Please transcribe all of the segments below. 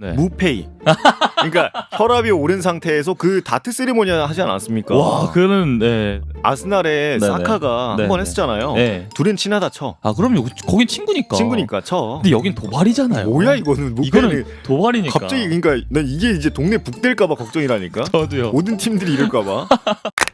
네. 무페이. 그러니까 혈압이 오른 상태에서 그 다트 세리머니 하지 않았습니까? 와, 그는 네. 아스날의 네네. 사카가 네네. 한번 했었잖아요. 네. 둘은 친하다 쳐. 아, 그럼요. 거긴 친구니까. 친구니까 쳐. 근데 여긴 도발이잖아요. 뭐야 이거는 무페이는 이거는 도발이니까. 갑자기 그러니까 난 이게 이제 동네 북될까봐 걱정이라니까. 저도요. 모든 팀들이 이럴까봐.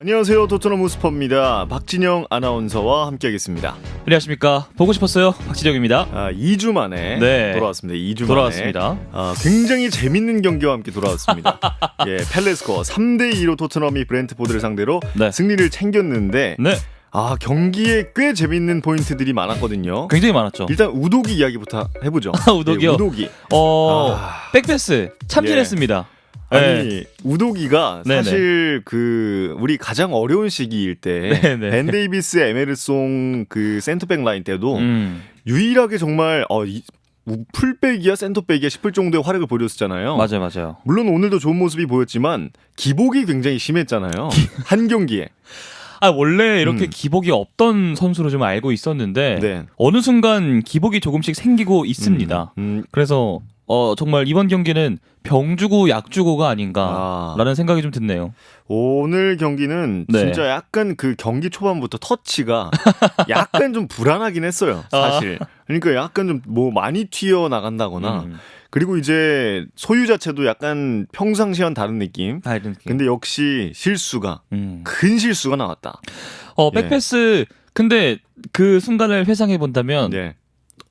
안녕하세요 토트넘 우스퍼입니다. 박진영 아나운서와 함께하겠습니다. 안녕하십니까. 보고 싶었어요. 박지정입니다. 아, 2주 만에 네. 돌아왔습니다. 2주 만에 돌아왔습니다. 아, 굉장히 재밌는 경기와 함께 돌아왔습니다. 예, 펠레스코 3대 2로 토트넘이 브렌트포드를 상대로 네. 승리를 챙겼는데 네. 아 경기에 꽤 재밌는 포인트들이 많았거든요. 굉장히 많았죠. 일단 우도기 이야기부터 해보죠. 아, 우도기요? 예, 우도기. 어, 아, 백패스 참신했습니다. 아니 네. 우도기가 네네. 사실 그 우리 가장 어려운 시기일 때 네네. 벤 데이비스, 에메르송 그 센터백 라인 때도 음. 유일하게 정말 어, 이, 우- 풀백이야 센터백이야 싶을 정도의 활약을 보여줬잖아요. 맞아요, 맞아요. 물론 오늘도 좋은 모습이 보였지만 기복이 굉장히 심했잖아요. 한 경기에. 아, 원래 이렇게 음. 기복이 없던 선수로 좀 알고 있었는데 네. 어느 순간 기복이 조금씩 생기고 있습니다. 음, 음, 그래서 어, 정말 이번 경기는 병 주고 약 주고가 아닌가라는 아, 생각이 좀 드네요. 오늘 경기는 네. 진짜 약간 그 경기 초반부터 터치가 약간 좀 불안하긴 했어요. 사실. 그러니까 약간 좀 뭐 많이 튀어 나간다거나 아. 음. 그리고 이제 소유 자체도 약간 평상시와는 다른 느낌. 아, 이런 느낌. 근데 역시 실수가 음. 큰 실수가 나왔다. 어, 예. 백패스 근데 그 순간을 회상해 본다면 네.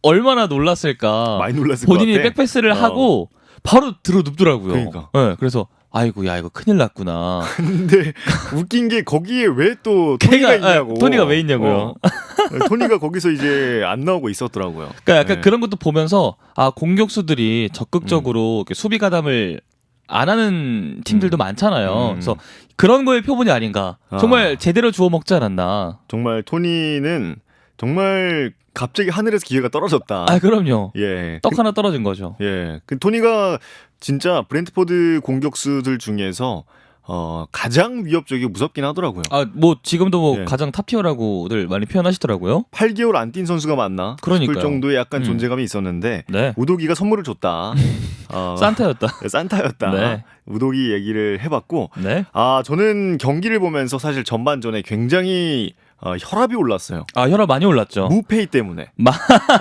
얼마나 놀랐을까. 많이 놀랐을 본인이 것 같아. 백패스를 어. 하고 바로 들어 눕더라고요. 그러니까. 네, 그래서 아이고 야 이거 큰일 났구나. 근데 웃긴 게 거기에 왜 또 토니가 걔가, 있냐고. 아, 토니가 왜 있냐고요. 어. 토니가 거기서 이제 안 나오고 있었더라고요. 그러니까 약간 네. 그런 것도 보면서 아 공격수들이 적극적으로 이렇게 수비 가담을 안 하는 팀들도 음. 많잖아요. 음. 그래서 그런 거의 표본이 아닌가. 아. 정말 제대로 주워 먹지 않았나. 정말 토니는 정말 갑자기 하늘에서 기회가 떨어졌다. 아 그럼요. 예. 떡 하나 떨어진 거죠. 그, 예. 그 토니가 진짜 브렌트포드 공격수들 중에서 어 가장 위협적이고 무섭긴 하더라고요. 아 뭐 지금도 뭐 예. 가장 탑티어라고들 많이 표현하시더라고요. 8개월 안 뛴 선수가 맞나? 그러니까요. 싶을 정도의 약간 음. 존재감이 있었는데 네. 우도기가 선물을 줬다. 어, 산타였다. 산타였다. 네. 우도기 얘기를 해봤고 네. 아 저는 경기를 보면서 사실 전반전에 굉장히 어, 혈압이 올랐어요. 아 혈압 많이 올랐죠. 무페이 때문에. 마-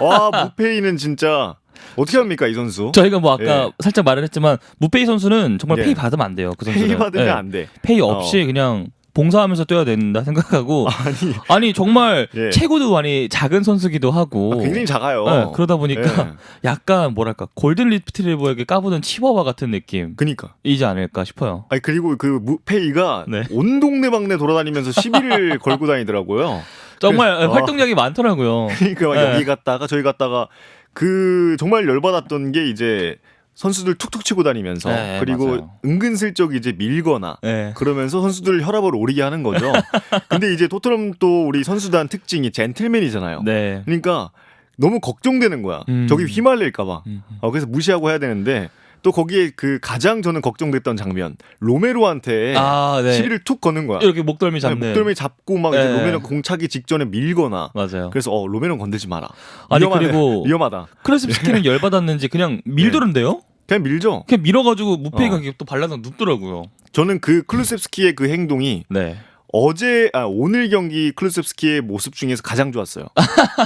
와 무페이는 진짜 어떻게 합니까 이 선수? 저희가 뭐 아까 예. 살짝 말을 했지만 무페이 선수는 정말 예. 페이 받으면 안 돼요. 그 선수는. 페이 받으면 예. 안 돼. 페이 없이 그냥 봉사하면서 뛰어야 된다 생각하고 아니 아니 정말 예. 체구도 많이 작은 선수기도 하고 아, 굉장히 작아요. 예, 그러다 보니까 예. 약간 뭐랄까 골든 리트리버에게 까부는 치와와 같은 느낌이지 그니까. 않을까 싶어요. 아니 그리고 그 무페이가 네. 온 동네방네 돌아다니면서 시비를 걸고 다니더라고요. 정말 그래서- 활동량이 많더라고요. 그러니까 막 네. 여기 갔다가 저기 갔다가 그 정말 열받았던 게 이제 선수들 툭툭 치고 다니면서 네, 그리고 맞아요. 은근슬쩍 이제 밀거나 예. 그러면서 선수들 혈압을 오르게 하는 거죠. 근데 이제 토트넘 또 우리 선수단 특징이 젠틀맨이잖아요. 네. 그러니까 너무 걱정되는 거야. 음. 저기 휘말릴까봐. 음, 음. 어, 그래서 무시하고 해야 되는데 또 거기에 그 가장 저는 걱정됐던 장면 로메로한테 아, 네. 시비를 툭 거는 거야. 이렇게 목덜미 잡는. 목덜미 잡고 막 이제 네. 로메로 공 차기 직전에 밀거나. 맞아요. 그래서 어 로메로 건들지 마라. 아니, 위험하네. 그리고- 위험하다. 크레스피스키는 열 받았는지 그냥 밀더는데요? 그냥 밀죠. 그냥 밀어가지고 무페이가 어. 또 발라서 눕더라고요. 저는 그 클루셉스키의 그 행동이 네. 어제 아 오늘 경기 클루셉스키의 모습 중에서 가장 좋았어요.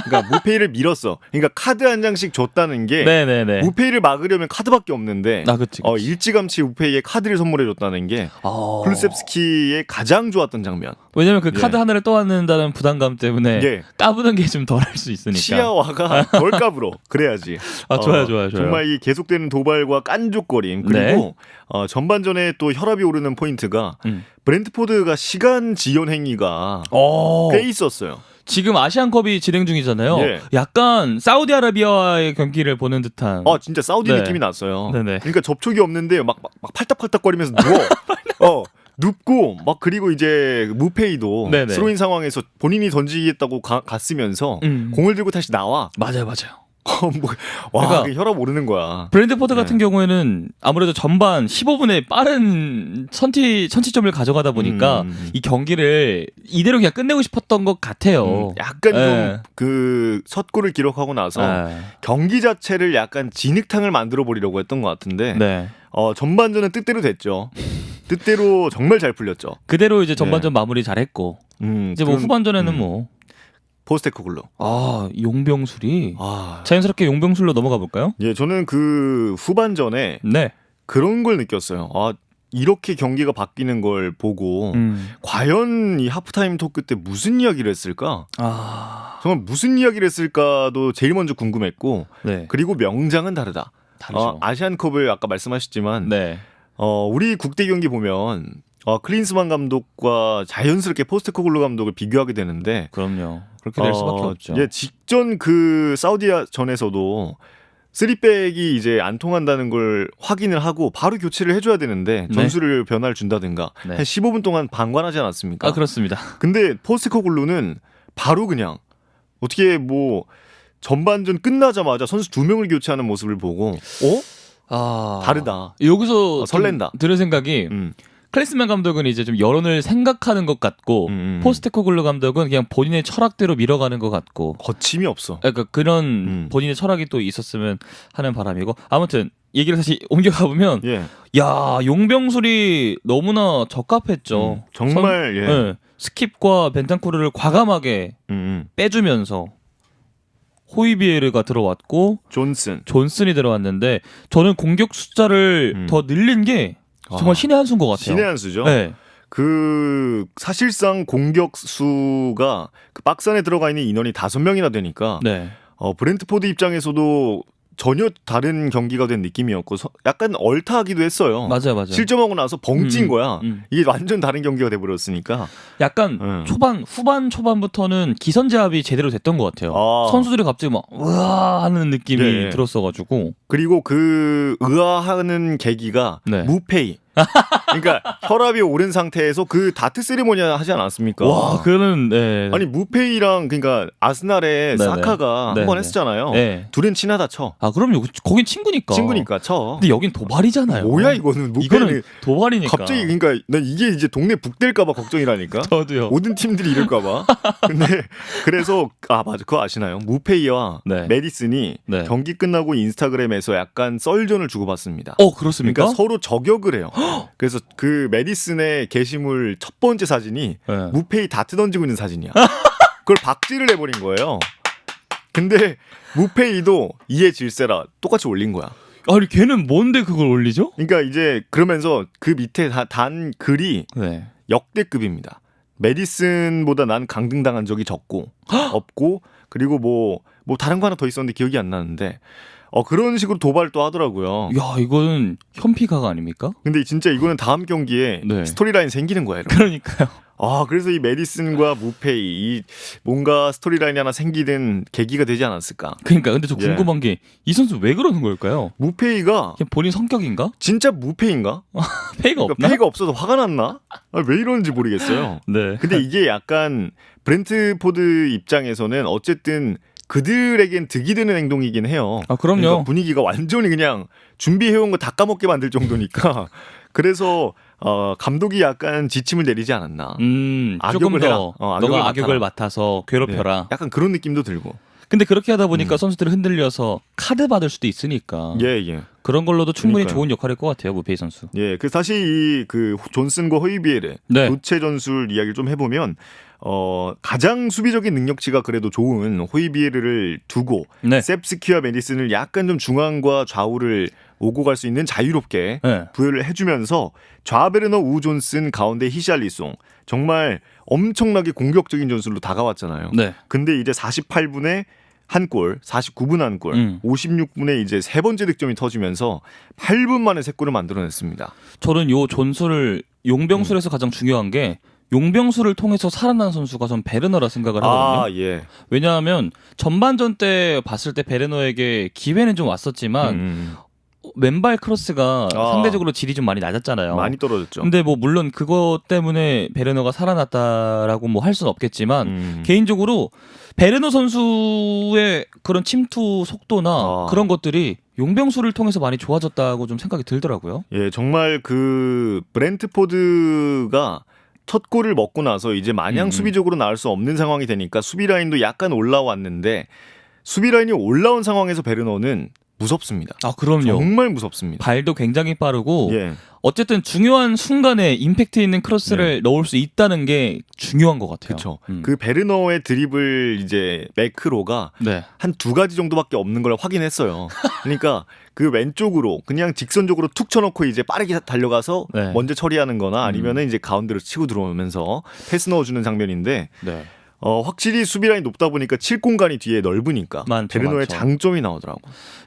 그러니까 무페이를 밀었어. 그러니까 카드 한 장씩 줬다는 게 네네네. 무페이를 막으려면 카드밖에 없는데 아, 그치. 어, 그치. 일찌감치 무페이에 카드를 선물해 줬다는 게 아. 클루셉스키의 가장 좋았던 장면. 왜냐면 그 예. 카드 하나를 떠안는다는 부담감 때문에 예. 까부는 게 좀 덜 할 수 있으니까. 치아와가 덜 까불어. 그래야지. 아 좋아요 어, 좋아요 좋아요. 정말 이 계속되는 도발과 깐족거림 그리고 네. 어, 전반전에 또 혈압이 오르는 포인트가 음. 브렌트포드가 시간 지연 행위가 어. 꽤 있었어요. 지금 아시안컵이 진행 중이잖아요. 예. 약간 사우디아라비아와의 경기를 보는 듯한. 어 진짜 사우디 네. 느낌이 났어요. 네네. 그러니까 접촉이 없는데 막, 막, 막 팔딱팔딱거리면서 누워. 어 눕고 막 그리고 이제 무페이도 네네. 스로인 상황에서 본인이 던지겠다고 가- 갔으면서 음. 공을 들고 다시 나와. 맞아요 맞아요. 어, 뭐, 와, 그러니까- 그 혈압 오르는 거야. 브랜드포드 네. 같은 경우에는 아무래도 전반 15분에 빠른 선취 선취점을 가져가다 보니까 음, 이 경기를 이대로 그냥 끝내고 싶었던 것 같아요. 음, 약간 예. 좀그 set골을 기록하고 나서 네. 경기 자체를 약간 진흙탕을 만들어 버리려고 했던 것 같은데 네. 어, 전반전은 뜻대로 됐죠. 뜻대로 정말 잘 풀렸죠. 그대로 이제 전반전 마무리 잘했고 음, 이제 뭐 그런- 후반전에는 음, 뭐 포스테코 글로. 아, 용병술이 아, 자연스럽게 용병술로 넘어가 볼까요? 예, 저는 그 후반전에 네. 그런 걸 느꼈어요. 아, 이렇게 경기가 바뀌는 걸 보고 음. 과연 이 하프타임 토크 때 무슨 이야기를 했을까? 아, 정말 무슨 이야기를 했을까도 제일 먼저 궁금했고 네. 그리고 명장은 다르다. 다르죠. 어, 아시안컵을 아까 말씀하셨지만 네. 어, 우리 국대 경기 보면 어, 클린스만 감독과 자연스럽게 포스트 코글루 감독을 비교하게 되는데 그럼요. 그렇게 될 수밖에 어, 없죠. 예, 직전 그 사우디전에서도 쓰리백이 이제 안 통한다는 걸 확인을 하고 바로 교체를 해줘야 되는데 네. 전술을 변화를 준다든가 네. 한 15분 동안 방관하지 않았습니까? 아, 그렇습니다. 근데 포스트코글루는 바로 그냥 어떻게 뭐 전반전 끝나자마자 선수 두 명을 교체하는 모습을 보고 어 아, 다르다. 여기서 어, 설렌다. 좀 들은 생각이 음, 클리스맨 감독은 이제 좀 여론을 생각하는 것 같고 음, 음. 포스테코글루 감독은 그냥 본인의 철학대로 밀어가는 것 같고 거침이 없어. 그러니까 그런 음. 본인의 철학이 또 있었으면 하는 바람이고 아무튼 얘기를 다시 옮겨가 보면 예, 야 용병술이 너무나 적합했죠. 음, 정말 예. 선- 네. 스킵과 벤탄쿠르를 과감하게 음, 음. 빼주면서 호이비에르가 들어왔고 존슨. 존슨이 들어왔는데 저는 공격 숫자를 음. 더 늘린 게 정말 아, 신의 한 수인 것 같아요. 신의 한 수죠. 네. 그 사실상 공격 수가 그 박스 안에 들어가 있는 인원이 다섯 명이나 되니까 네. 어, 브렌트포드 입장에서도 전혀 다른 경기가 된 느낌이었고 서- 약간 얼타하기도 했어요. 맞아요, 맞아요. 실점하고 나서 벙찐 음, 거야. 음. 이게 완전 다른 경기가 돼 버렸으니까. 약간 음. 초반, 후반, 초반부터는 기선 제압이 제대로 됐던 것 같아요. 아. 선수들이 갑자기 막 우와 하는 느낌이 네. 들었어가지고 그리고 그 의아하는 계기가 네. 무페이. 그러니까 혈압이 오른 상태에서 그 다트 세리머니 하지 않았습니까? 와 그거는 네. 아니 무페이랑 그러니까 아스날의 네네. 사카가 네네. 한번 했었잖아요. 네. 둘은 친하다 쳐. 아 그럼요. 거긴 친구니까. 친구니까 쳐. 근데 여긴 도발이잖아요. 뭐야 이거는 무페이는 이거는 도발이니까. 갑자기 그러니까 난 이게 이제 동네 북될까봐 걱정이라니까. 저도요. 모든 팀들이 이럴까봐. 근데 그래서 아 맞아 그거 아시나요? 무페이와 네. 메디슨이 네. 경기 끝나고 인스타그램에서 약간 썰전을 주고받습니다. 어 그렇습니까? 그러니까 서로 저격을 해요. 그래서 그 메디슨의 게시물 첫 번째 사진이 네. 무페이 다트 던지고 있는 사진이야. 그걸 박지를 해버린 거예요. 근데 무페이도 이해 질세라 똑같이 올린 거야. 아니 걔는 뭔데 그걸 올리죠? 그러니까 이제 그러면서 그 밑에 다, 단 글이 네. 역대급입니다. 메디슨보다 난 강등당한 적이 적고 없고 그리고 뭐뭐 다른 거 하나 더 있었는데 기억이 안 나는데 어 그런 식으로 도발도 하더라고요. 야 이거는 현피가가 아닙니까? 근데 진짜 이거는 다음 경기에 네. 스토리라인 생기는 거예요. 그러니까요. 아 그래서 이 메디슨과 무페이 이 뭔가 스토리라인이 하나 생기는 계기가 되지 않았을까? 그러니까 근데 저 예. 궁금한 게 이 선수 왜 그러는 걸까요? 무페이가 그냥 본인 성격인가? 진짜 무페인가? 페이가 그러니까 없나? 페이가 없어서 화가 났나? 아, 왜 이러는지 모르겠어요. 네. 근데 이게 약간 브렌트포드 입장에서는 어쨌든 그들에겐 득이 되는 행동이긴 해요. 아 그럼요. 그러니까 분위기가 완전히 그냥 준비해온 거 다 까먹게 만들 정도니까 그래서 어, 감독이 약간 지침을 내리지 않았나. 음 조금 악역을 해라. 더 어, 악역을 너가 악역을 맡아라. 맡아서 네, 괴롭혀라. 약간 그런 느낌도 들고. 근데 그렇게 하다 보니까 음. 선수들이 흔들려서 카드 받을 수도 있으니까 예, 예. 그런 걸로도 충분히 그러니까요. 좋은 역할일 것 같아요 무페이 선수. 예, 그 사실 이 그 존슨과 호이비에르 네. 교체 전술 이야기를 좀 해보면 어 가장 수비적인 능력치가 그래도 좋은 호이비에르를 두고 네. 셉스키와 메디슨을 약간 좀 중앙과 좌우를 오고 갈 수 있는 자유롭게 네. 부여를 해주면서 좌베르너 우 존슨 가운데 히샬리송 정말 엄청나게 공격적인 전술로 다가왔잖아요. 네. 근데 이제 48분에 한 골, 49분 한 골, 음. 56분에 이제 세 번째 득점이 터지면서 8분 만에 세 골을 만들어냈습니다. 저는 요 존수를 용병술에서 음. 가장 중요한 게 용병술을 통해서 살아난 선수가 전 베르너라 생각을 하거든요. 아, 예. 왜냐하면 전반전 때 봤을 때 베르너에게 기회는 좀 왔었지만 음, 어, 왼발 크로스가 아. 상대적으로 질이 좀 많이 낮았잖아요. 많이 떨어졌죠. 근데 뭐 물론 그것 때문에 베르너가 살아났다라고 뭐 할 수는 없겠지만 음. 개인적으로 베르너 선수의 그런 침투 속도나 아. 그런 것들이 용병수를 통해서 많이 좋아졌다고 좀 생각이 들더라고요. 예, 정말 그 브렌트포드가 첫 골을 먹고 나서 이제 마냥 음. 수비적으로 나올 수 없는 상황이 되니까 수비 라인도 약간 올라왔는데 수비 라인이 올라온 상황에서 베르너는 무섭습니다. 아 그럼요. 정말 무섭습니다. 발도 굉장히 빠르고 예. 어쨌든 중요한 순간에 임팩트 있는 크로스를 넣을 수 있다는 게 중요한 것 같아요. 그렇죠. 음. 그 베르너의 드리블 이제 매크로가 네. 한두 가지 정도밖에 없는 걸 확인했어요. 그러니까 그 왼쪽으로 그냥 직선적으로 툭 쳐놓고 이제 빠르게 달려가서 네. 먼저 처리하는 거나 아니면은 이제 가운데로 치고 들어오면서 패스 넣어주는 장면인데 네. 어, 확실히 수비 라인 높다 보니까 칠 공간이 뒤에 넓으니까 많죠, 베르노의 많죠. 장점이 나오더라고.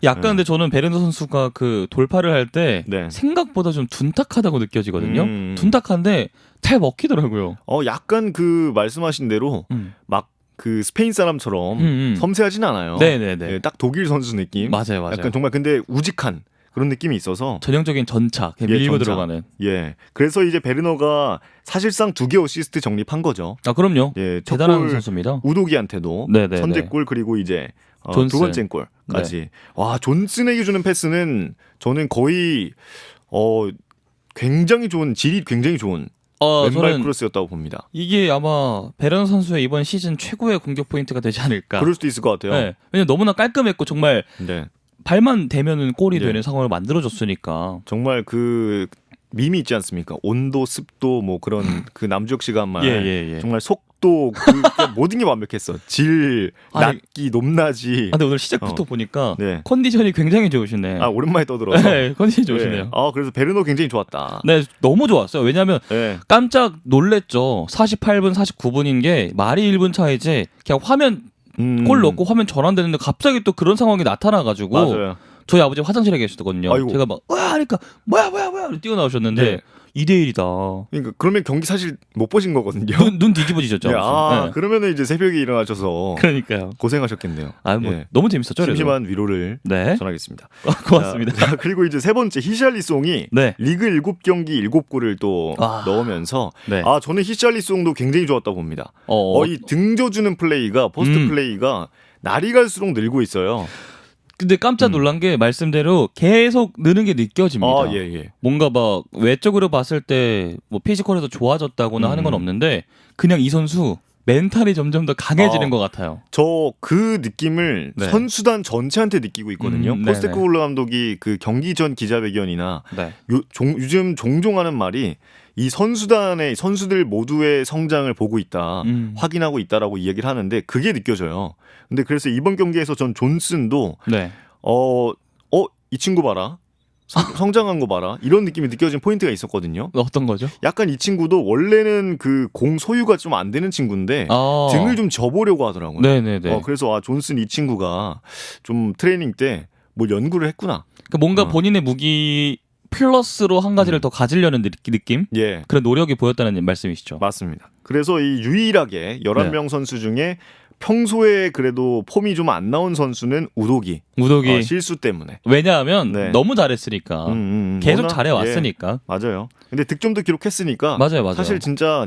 약간 네. 근데 저는 베르너 선수가 그 돌파를 할 때 네. 생각보다 좀 둔탁하다고 느껴지거든요. 음. 둔탁한데 잘 먹히더라고요. 어, 약간 그 말씀하신 대로 음. 막그 스페인 사람처럼 음, 음. 섬세하진 않아요. 네네네. 예, 딱 독일 선수 느낌. 맞아요, 맞아요. 약간 정말 근데 우직한 그런 느낌이 있어서 전형적인 전차, 그냥 예, 밀고 전차. 들어가는. 예. 그래서 이제 베르너가 사실상 두 개 어시스트 정립한 거죠. 아 그럼요. 예, 첫 대단한 골 선수입니다. 우도기한테도 네네네. 선제골 그리고 이제 어, 존슨. 네. 두 번째 골까지. 와 존슨에게 주는 패스는 저는 거의 어 굉장히 좋은 질이 굉장히 좋은 어, 왼발 저는 크로스였다고 봅니다. 이게 아마 베르너 선수의 이번 시즌 최고의 공격 포인트가 되지 않을까. 그럴 수도 있을 것 같아요. 네. 왜냐면 너무나 깔끔했고 정말 네. 발만 대면은 골이 네. 되는 상황을 만들어줬으니까. 정말 그 밈이 있지 않습니까? 온도, 습도 뭐 그런 그 남주혁 씨가 한 말. 예, 예, 예. 정말 속도 그 모든 게 완벽했어. 질, 아니, 낮기, 높낮이. 아, 근데 오늘 시작부터 어. 보니까 네. 컨디션이 굉장히 좋으시네. 아 오랜만에 떠들어서. 네, 컨디션이 네. 좋으시네요. 아 그래서 베르노 굉장히 좋았다. 네, 너무 좋았어요. 왜냐하면 네. 깜짝 놀랬죠. 48분, 49분인 게 말이 1분 차이지. 그냥 화면 음. 골 넣고 화면 전환되는데 갑자기 또 그런 상황이 나타나가지고 맞아요. 저희 아버지 화장실에 계시거든요. 아이고. 제가 막 와 하니까 뭐야 뭐야 뭐야 뛰어나오셨는데 네. 2대 1이다. 그러니까 그러면 경기 사실 못 보신 거거든요. 눈, 눈 뒤집어지셨죠. 네, 아. 네. 그러면은 이제 새벽에 일어나셔서 그러니까요. 고생하셨겠네요. 아, 뭐 예. 너무 재밌었죠. 그래도. 심심한 위로를 네. 전하겠습니다. 고맙습니다. 자, 자, 그리고 이제 세 번째 히샬리송이 네. 리그 7경기 7골을 또 아. 넣으면서 네. 아 저는 히샬리송도 굉장히 좋았다고 봅니다. 어, 어, 이 등져주는 플레이가 포스트 음. 플레이가 날이 갈수록 늘고 있어요. 근데 깜짝 놀란 게 말씀대로 계속 느는 게 느껴집니다. 아, 예, 예. 뭔가 막 외적으로 봤을 때 뭐 피지컬에서 좋아졌다거나 하는 건 음. 없는데 그냥 이 선수 멘탈이 점점 더 강해지는 아. 것 같아요. 저 그 느낌을 네. 선수단 전체한테 느끼고 있거든요. 음, 네네. 포스테코글로 감독이 그 경기 전 기자회견이나 네. 요, 종, 요즘 종종 하는 말이 이 선수단의 선수들 모두의 성장을 보고 있다. 음. 확인하고 있다라고 이야기를 하는데 그게 느껴져요. 근데 그래서 이번 경기에서 전 존슨도 네. 어, 어, 이 친구 봐라. 성, 장한거 봐라. 이런 느낌이 느껴진 포인트가 있었거든요. 어떤 거죠? 약간 이 친구도 원래는 그 공 소유가 좀 안 되는 친구인데 아. 등을 좀 져보려고 하더라고요. 네네네. 어, 그래서 아 존슨 이 친구가 좀 트레이닝 때뭘 연구를 했구나. 그러니까 뭔가 어. 본인의 무기 플러스로 한 가지를 음. 더 가지려는 느- 느낌? 예, 그런 노력이 보였다는 말씀이시죠. 맞습니다. 그래서 이 유일하게 11명 선수 중에 평소에 그래도 폼이 좀 안 나온 선수는 우도기 우독이 어, 실수 때문에 왜냐하면 네. 너무 잘했으니까 음, 음, 음. 계속 워낙- 잘해 왔으니까 예, 맞아요. 근데 득점도 기록했으니까 맞아요, 맞아요. 사실 진짜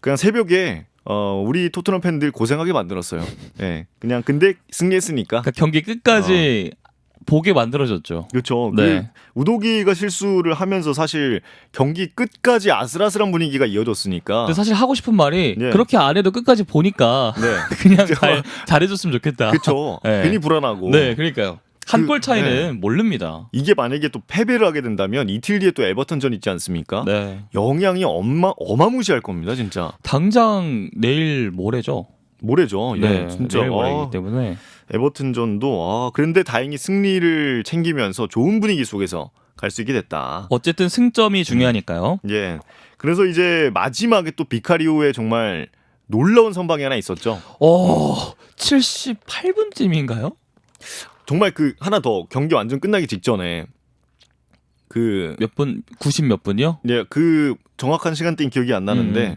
그냥 새벽에 어, 우리 토트넘 팬들 고생하게 만들었어요. 예. 그냥 근데 승리했으니까. 그러니까 경기 끝까지 보게 만들어졌죠. 그렇죠. 네. 그 우도기가 실수를 하면서 사실 경기 끝까지 아슬아슬한 분위기가 이어졌으니까. 근데 사실 하고 싶은 말이 네. 그렇게 안 해도 끝까지 보니까 네. 그냥 잘, 잘해줬으면 좋겠다. 그렇죠. 네. 괜히 불안하고. 네, 그러니까요. 한 그- 골 차이는 네. 모릅니다. 이게 만약에 또 패배를 하게 된다면 이틀 뒤에 또 에버턴전 있지 않습니까? 네. 영향이 어마 어마무시할 겁니다, 진짜. 당장 내일 모레죠. 모레죠. 예, 네, 진짜. 내일 아, 모레이기 때문에 에버튼전도 아 그런데 다행히 승리를 챙기면서 좋은 분위기 속에서 갈 수 있게 됐다. 어쨌든 승점이 중요하니까요. 예. 그래서 이제 마지막에 또 비카리오의 정말 놀라운 선방이 하나 있었죠. 어, 78분쯤인가요? 정말 그 하나 더 경기 완전 끝나기 직전에 그 몇 분? 90 몇 분이요? 예, 그 정확한 시간대는 기억이 안 나는데 음.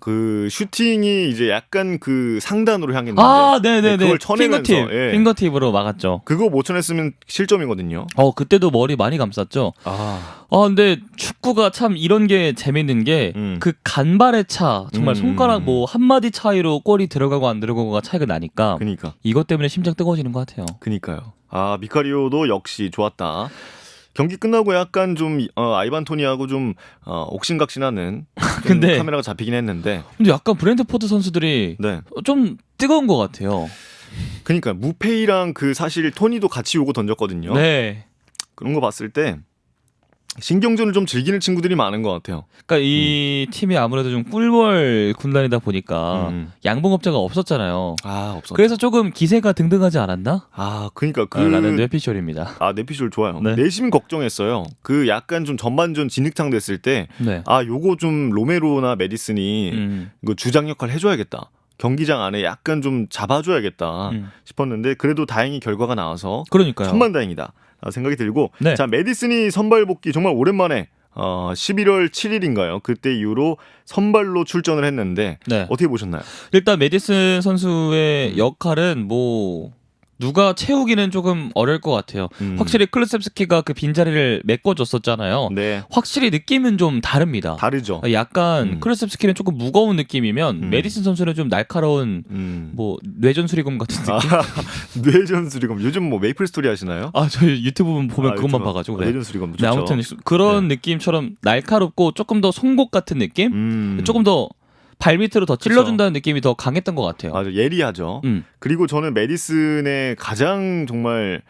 그 슈팅이 이제 약간 그 상단으로 향했는데 아, 네네네. 네, 그걸 쳐내면서, 핑거팁, 예. 핑거팁으로 막았죠. 그거 못 쳐냈으면 실점이거든요. 어, 그때도 머리 많이 감쌌죠. 아, 아, 근데 축구가 참 이런 게 재밌는 게그 음. 간발의 차, 정말 음. 손가락 뭐 한마디 차이로 골이 들어가고 안 들어가고가 차이가 나니까 그니까, 이것 때문에 심장 뜨거워지는 것 같아요. 그니까요. 아 미카리오도 역시 좋았다. 경기 끝나고 약간 좀 어, 아이반 토니하고 좀 어, 옥신각신하는 좀 근데- 카메라가 잡히긴 했는데, 근데 약간 브랜드포드 선수들이 네, 좀 뜨거운 것 같아요. 그니까 무페이랑 그 사실 토니도 같이 오고 던졌거든요. 네. 그런 거 봤을 때 신경전을 좀 즐기는 친구들이 많은 것 같아요. 그러니까 이 팀이 아무래도 좀 꿀벌 군단이다 보니까 음. 양봉업자가 없었잖아요. 아 없어. 그래서 조금 기세가 등등하지 않았나? 아 그러니까 그 라는 뇌피셜입니다. 아 내피셜 좋아요. 네. 내심 걱정했어요. 그 약간 좀 전반전 진흙탕 됐을 때 네. 아 요거 좀 로메로나 메디슨이 음. 이거 주장 역할 해줘야겠다. 경기장 안에 약간 좀 잡아줘야겠다 음. 싶었는데 그래도 다행히 결과가 나와서 그러니까요. 천만다행이다 아, 생각이 들고 네. 자 메디슨이 선발 복귀 정말 오랜만에 어, 11월 7일인가요? 그때 이후로 선발로 출전을 했는데 네. 어떻게 보셨나요? 일단 메디슨 선수의 음. 역할은 뭐 누가 채우기는 조금 어려울 것 같아요. 음. 확실히 클루셉스키가 그 빈자리를 메꿔줬었잖아요. 네 확실히 느낌은 좀 다릅니다. 다르죠. 약간 음. 클루셉스키는 조금 무거운 느낌이면 음. 메디슨 선수는 좀 날카로운 음. 뭐 뇌전수리검 같은 느낌. 아, 뇌전수리검 요즘 뭐 메이플 스토리 하시나요? 아, 저희 유튜브 보면 아, 그것만 유튜브. 봐가지고. 아, 네. 뇌전수리검도 네. 아무튼 그런 느낌처럼 날카롭고 조금 더 송곳 같은 느낌? 음. 조금 더 발밑으로 더 찔러준다는 느낌이 더 강했던 것 같아요. 맞아 예리하죠. 음. 그리고 저는 메디슨의 가장 정말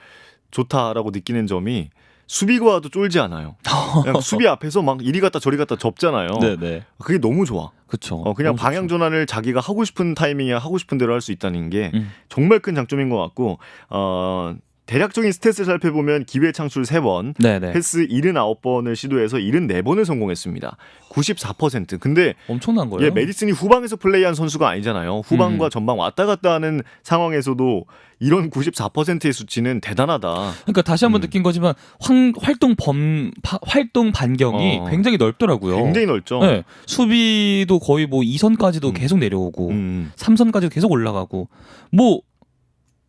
좋다라고 느끼는 점이 수비가 와도 쫄지 않아요. 그냥 수비 앞에서 막 이리 갔다 저리 갔다 접잖아요. 네네. 그게 너무 좋아. 그쵸. 어, 그냥 방향 전환을 자기가 하고 싶은 타이밍에 하고 싶은 대로 할 수 있다는 게 음. 정말 큰 장점인 것 같고 어, 대략적인 스탯을 살펴보면 기회 창출 3번, 네네. 패스 79번을 시도해서 74번을 성공했습니다. 94%. 근데 엄청난 거예요. 예, 메디슨이 후방에서 플레이한 선수가 아니잖아요. 후방과 음. 전방 왔다 갔다 하는 상황에서도 이런 94%의 수치는 대단하다. 그러니까 다시 한번 음. 느낀 거지만 황, 활동 범 파- 활동 반경이 어. 굉장히 넓더라고요. 굉장히 넓죠. 네. 수비도 거의 뭐 2선까지도 음. 계속 내려오고 음, 3선까지도 계속 올라가고 뭐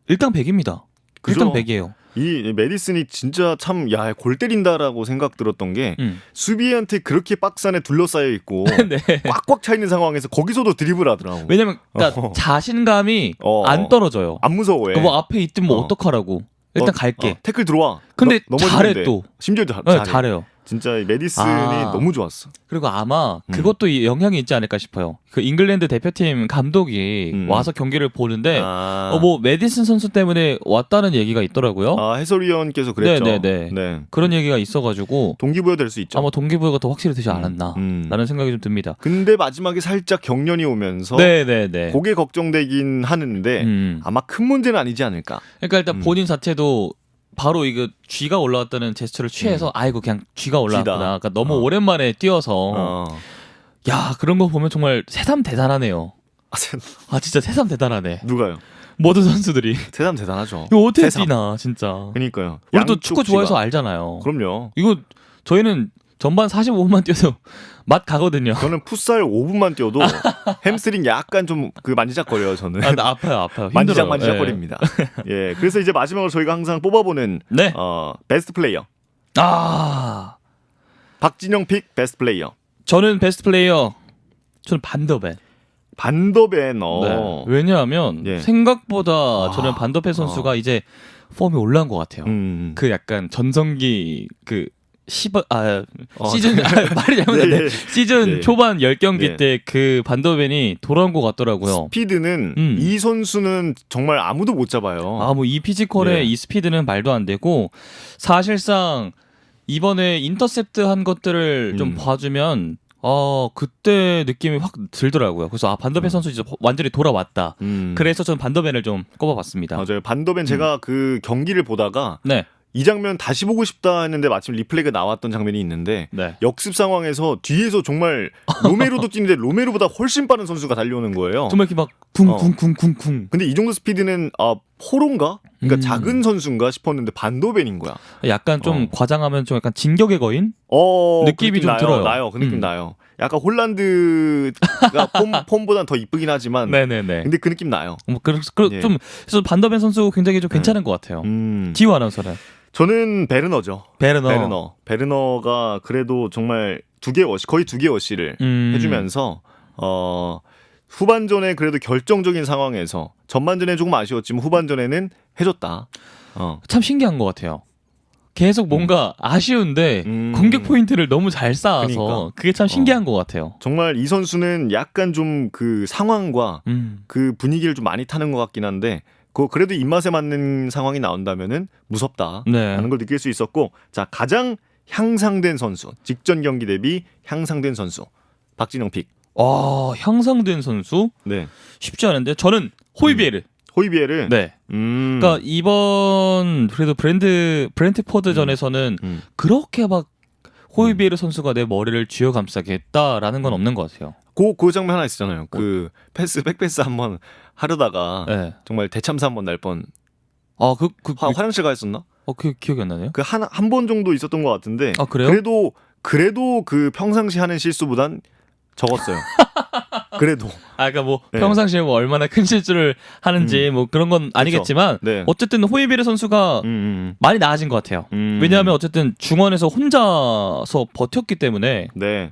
일당 100입니다. 일당 100이에요. 이 메디슨이 진짜 참 야 골 때린다라고 생각 들었던 게 음. 수비한테 그렇게 박스 안에 둘러싸여 있고 네. 꽉꽉 차 있는 상황에서 거기서도 드리블 하더라고. 왜냐면 그러니까 어. 자신감이 어. 안 떨어져요. 안 무서워해. 그뭐 앞에 있든 뭐 어. 어. 떡하라고 일단 어, 갈게. 어, 태클 들어와. 근데 너- 잘해. 또. 심지어 잘, 네, 잘해. 잘해요. 진짜 이 메디슨이 아. 너무 좋았어. 그리고 아마 음. 그것도 이 영향이 있지 않을까 싶어요. 그 잉글랜드 대표팀 감독이 음. 와서 경기를 보는데 아. 어, 뭐 메디슨 선수 때문에 왔다는 얘기가 있더라고요. 아, 해설위원께서 그랬죠. 네, 네, 네. 그런 얘기가 있어가지고 동기부여 될 수 있죠. 아마 동기부여가 더 확실히 되지 음, 않았나 음. 라는 생각이 좀 듭니다. 근데 마지막에 살짝 경련이 오면서 네네네. 그게 걱정되긴 하는데 음. 아마 큰 문제는 아니지 않을까. 그러니까 일단 음. 본인 자체도 바로 이거 쥐가 올라왔다는 제스처를 취해서 아이고 그냥 쥐가 올라왔구나. 그러니까 너무 어. 오랜만에 뛰어서 어. 야 그런 거 보면 정말 새삼 대단하네요. 아, 세- 아 진짜 새삼 대단하네. 누가요? 모든 선수들이 세상 대단하죠. 이거 어떻게 새삼. 뛰나 진짜. 그러니까요. 우리도 양쪽 축구 좋아해서 쥐가. 알잖아요. 그럼요. 이거 저희는 전반 45분만 뛰어도 맛 가거든요. 저는 풋살 5분만 뛰어도 햄스트링 약간 좀 그 만지작거려요. 저는 아, 나 아파요, 아파요. 만지작 힘들어요. 만지작거립니다. 예, 그래서 이제 마지막으로 저희가 항상 뽑아보는 네. 네. 어, 베스트 플레이어 아, 박진영 픽 베스트 플레이어 저는 베스트 플레이어. 저는 반더벤. 반더벤 네. 어. 왜냐하면 예. 생각보다 아, 저는 반더벤 선수가 이제 폼이 올라온 것 같아요. 음. 그 약간 전성기 그 시바 아 어. 시즌 아, 말이 잘못됐네. 예, 예. 시즌 예. 초반 10경기 예. 때그 반더벤이 돌아온 것 같더라고요. 스피드는 음. 이 선수는 정말 아무도 못 잡아요. 아, 뭐 이 피지컬에 예. 이 스피드는 말도 안 되고 사실상 이번에 인터셉트 한 것들을 좀 음. 봐주면 어 그때 느낌이 확 들더라고요. 그래서 아 반더벤 음. 선수 이제 완전히 돌아왔다. 음. 그래서 전 반더벤을 좀 꼽아봤습니다. 맞아요. 반더벤 제가 그 경기를 보다가 네, 이 장면 다시 보고 싶다 했는데 마침 리플레이가 나왔던 장면이 있는데 네. 역습 상황에서 뒤에서 정말 로메로도 뛰는데 로메로보다 훨씬 빠른 선수가 달려오는 거예요. 정말 이렇게 막 쿵쿵쿵쿵쿵. 근데 이 정도 스피드는 아, 포로인가? 그러니까 음. 작은 선수인가 싶었는데 반도벤인 거야. 약간 좀 어. 과장하면 좀 약간 진격의 거인? 어, 느낌이 그 좀 나요. 들어요. 나요. 그 느낌 음. 나요. 약간 홀란드가 폼, 폼보단 더 이쁘긴 하지만 네네네. 근데 그 느낌 나요. 뭐 그래서 그, 예. 좀 그래서 반더벤 선수 굉장히 좀 괜찮은 것 같아요. 음. 지우 아나운서는 저는 베르너죠. 베르너. 베르너. 베르너가 그래도 정말 두 개 워시 거의 두 개 워시를 음. 해주면서 어 후반전에 그래도 결정적인 상황에서 전반전에 조금 아쉬웠지만 후반전에는 해줬다. 어. 참 신기한 것 같아요. 계속 뭔가 아쉬운데 음. 공격 포인트를 너무 잘 쌓아서 그러니까. 그게 참 신기한 것 같아요. 정말 이 선수는 약간 좀 그 상황과 음. 그 분위기를 좀 많이 타는 것 같긴 한데 그 그래도 입맛에 맞는 상황이 나온다면은 무섭다. 네. 라는 걸 느낄 수 있었고 자 가장 향상된 선수 직전 경기 대비 향상된 선수 박진영 픽. 아 향상된 선수 네. 쉽지 않은데 저는 호이비에르. 호이비에르. 네. 음. 그러니까 이번 그래도 브랜드 브랜트포드전에서는 음. 그렇게 막 호이비에르 선수가 내 머리를 쥐어감싸게 했다라는 건 없는 것 같아요. 그, 그 장면 하나 있었잖아요. 그 패스 백패스 한번 하려다가 네. 정말 대참사 한번 날 뻔. 아 그 그, 화, 화장실 가 있었나? 어, 그 기억이 안 나네요. 그 한 한 번 정도 있었던 것 같은데. 아 그래요? 그래도 그래도 그 평상시 하는 실수보단 적었어요. 그래도 아 그러니까 뭐 네. 평상시에 뭐 얼마나 큰 실수를 하는지 뭐 그런 건 아니겠지만 네. 어쨌든 호이비에르 선수가 음, 음, 많이 나아진 것 같아요. 음. 왜냐하면 어쨌든 중원에서 혼자서 버텼기 때문에 네.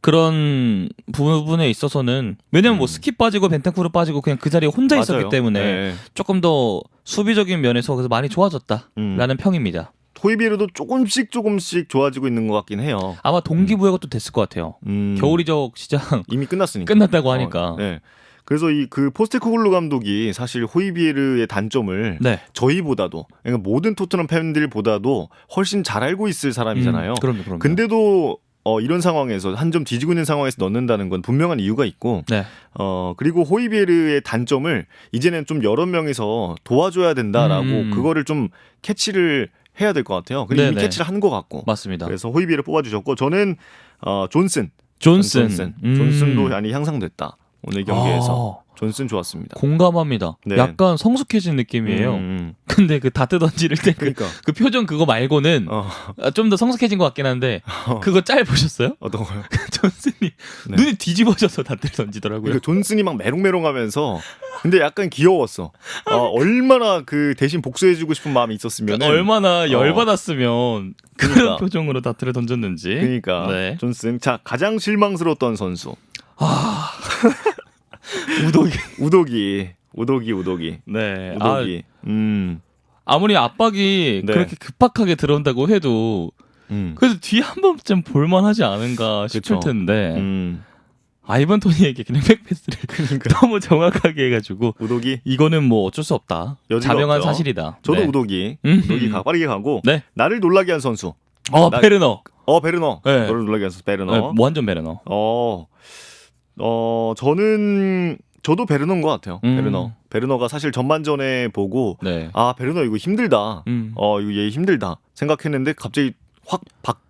그런 부분에 있어서는 왜냐면 뭐 음. 스킵 빠지고 벤탄쿠르 빠지고 그냥 그 자리에 혼자 있었기 맞아요. 때문에 네. 조금 더 수비적인 면에서 그래서 많이 좋아졌다라는 음. 평입니다. 토이비르도 조금씩 조금씩 좋아지고 있는 것 같긴 해요. 아마 동기부여가 또 됐을 것 같아요. 음. 겨울 이적 시장 이미 끝났으니까. 끝났다고 하니까. 어, 네. 그래서 이 그 포스테코글루 감독이 사실 호이비에르의 단점을 네. 저희보다도 그러니까 모든 토트넘 팬들보다도 훨씬 잘 알고 있을 사람이잖아요. 음, 그럼요, 그럼요. 근데도 어, 이런 상황에서 한 점 뒤지고 있는 상황에서 넣는다는 건 분명한 이유가 있고 네. 어 그리고 호이비에르의 단점을 이제는 좀 여러 명이서 도와줘야 된다라고 음. 그거를 좀 캐치를 해야 될 것 같아요. 그리고 이미 네네. 캐치를 한 것 같고 맞습니다. 그래서 호이비에르 뽑아주셨고 저는 어 존슨 존슨. 존슨 음. 존슨도 많이 향상됐다 오늘 경기에서 아, 존슨 좋았습니다. 공감합니다. 네. 약간 성숙해진 느낌이에요. 음, 음. 근데 그 다트 던지를 때 그 그러니까 그 표정 그거 말고는 어, 좀 더 성숙해진 것 같긴 한데 그거 짤 보셨어요? 어떤 거요? 존슨이 네. 눈이 뒤집어져서 다트를 던지더라고요. 그러니까 존슨이 막 메롱메롱하면서 근데 약간 귀여웠어. 어, 얼마나 그 대신 복수해주고 싶은 마음이 있었으면 얼마나 열받았으면 그런 그러니까. 표정으로 다트를 던졌는지. 그러니까 네. 존슨 자 가장 실망스러웠던 선수 아 우독이. 우도기 우도기 우도기 네. 아, 우도기 음, 아무리 압박이 네. 그렇게 급박하게 들어온다고 해도 음, 그래도 뒤에 한 번쯤 볼만하지 않은가 싶을 그쵸. 텐데 음. 아이번 토니에게 그냥 백패스를 그러니까 너무 정확하게 해가지고 우도기 이거는 뭐 어쩔 수 없다. 자명한 없죠. 사실이다. 저도 네. 우도기 음. 우도기 가 빠르게 가고 네. 나를 놀라게 한 선수 어 나- 베르너. 어 베르너 네. 너를 놀라게 한 선수 베르너 네, 뭐 완전 베르너. 어, 어, 저는 저도 베르너인 것 같아요. 음. 베르너. 베르너가 사실 전반전에 보고 네. 아 베르너 이거 힘들다. 음. 어 이거 얘 힘들다 생각했는데 갑자기 확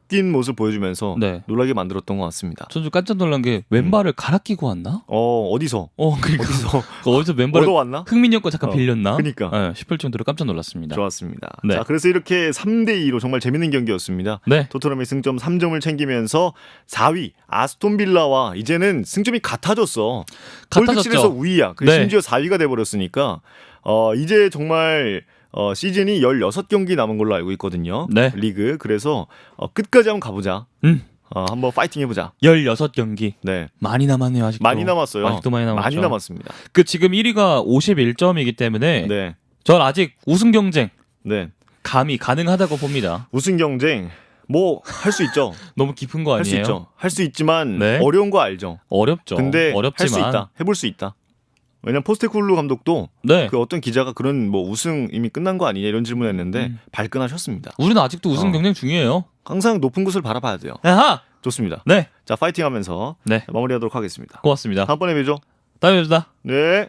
바뀐 모습 보여주면서 네. 놀라게 만들었던 것 같습니다. 전 좀 깜짝 놀란 게 왼발을 갈아 끼고 왔나? 어 어디서 어 그러니까 어디서 그 어디서 왼발을 얻어왔나? 흥민이 거 잠깐 어, 빌렸나? 그니까. 네, 싶을 정도로 깜짝 놀랐습니다. 좋았습니다. 네. 자 그래서 이렇게 3대 2로 정말 재밌는 경기였습니다. 네. 토트넘이 승점 3점을 챙기면서 4위 아스톤 빌라와 이제는 승점이 같아졌어. 같아졌죠. 골드칠에서 우위야. 그 네. 심지어 4위가 돼 버렸으니까 어 이제 정말 어 시즌이 16경기 남은 걸로 알고 있거든요. 네. 리그. 그래서 어 끝까지 한번 가보자. 음. 어 한번 파이팅 해보자. 16경기. 네. 많이 남았네요, 아직도. 많이 남았어요. 아직도 많이 남았죠. 많이 남았습니다. 그 지금 1위가 51점이기 때문에 네. 전 아직 우승 경쟁 네. 감이 가능하다고 봅니다. 우승 경쟁 뭐 할 수 있죠. 너무 깊은 거할수 아니에요? 있죠. 할 수 있지만 네. 어려운 거 알죠. 어렵죠. 근데 어렵지만 할수 있다. 해볼 수 있다. 왜냐면 포스테쿨루 감독도 네. 그 어떤 기자가 그런 뭐 우승 이미 끝난 거 아니냐 이런 질문했는데 음. 발끈하셨습니다. 우리는 아직도 우승 어. 경쟁 중이에요. 항상 높은 곳을 바라봐야 돼요. 아하. 좋습니다. 네. 자 파이팅하면서 네. 마무리하도록 하겠습니다. 고맙습니다. 다음번에 뵙죠. 다음에 뵙시다. 네.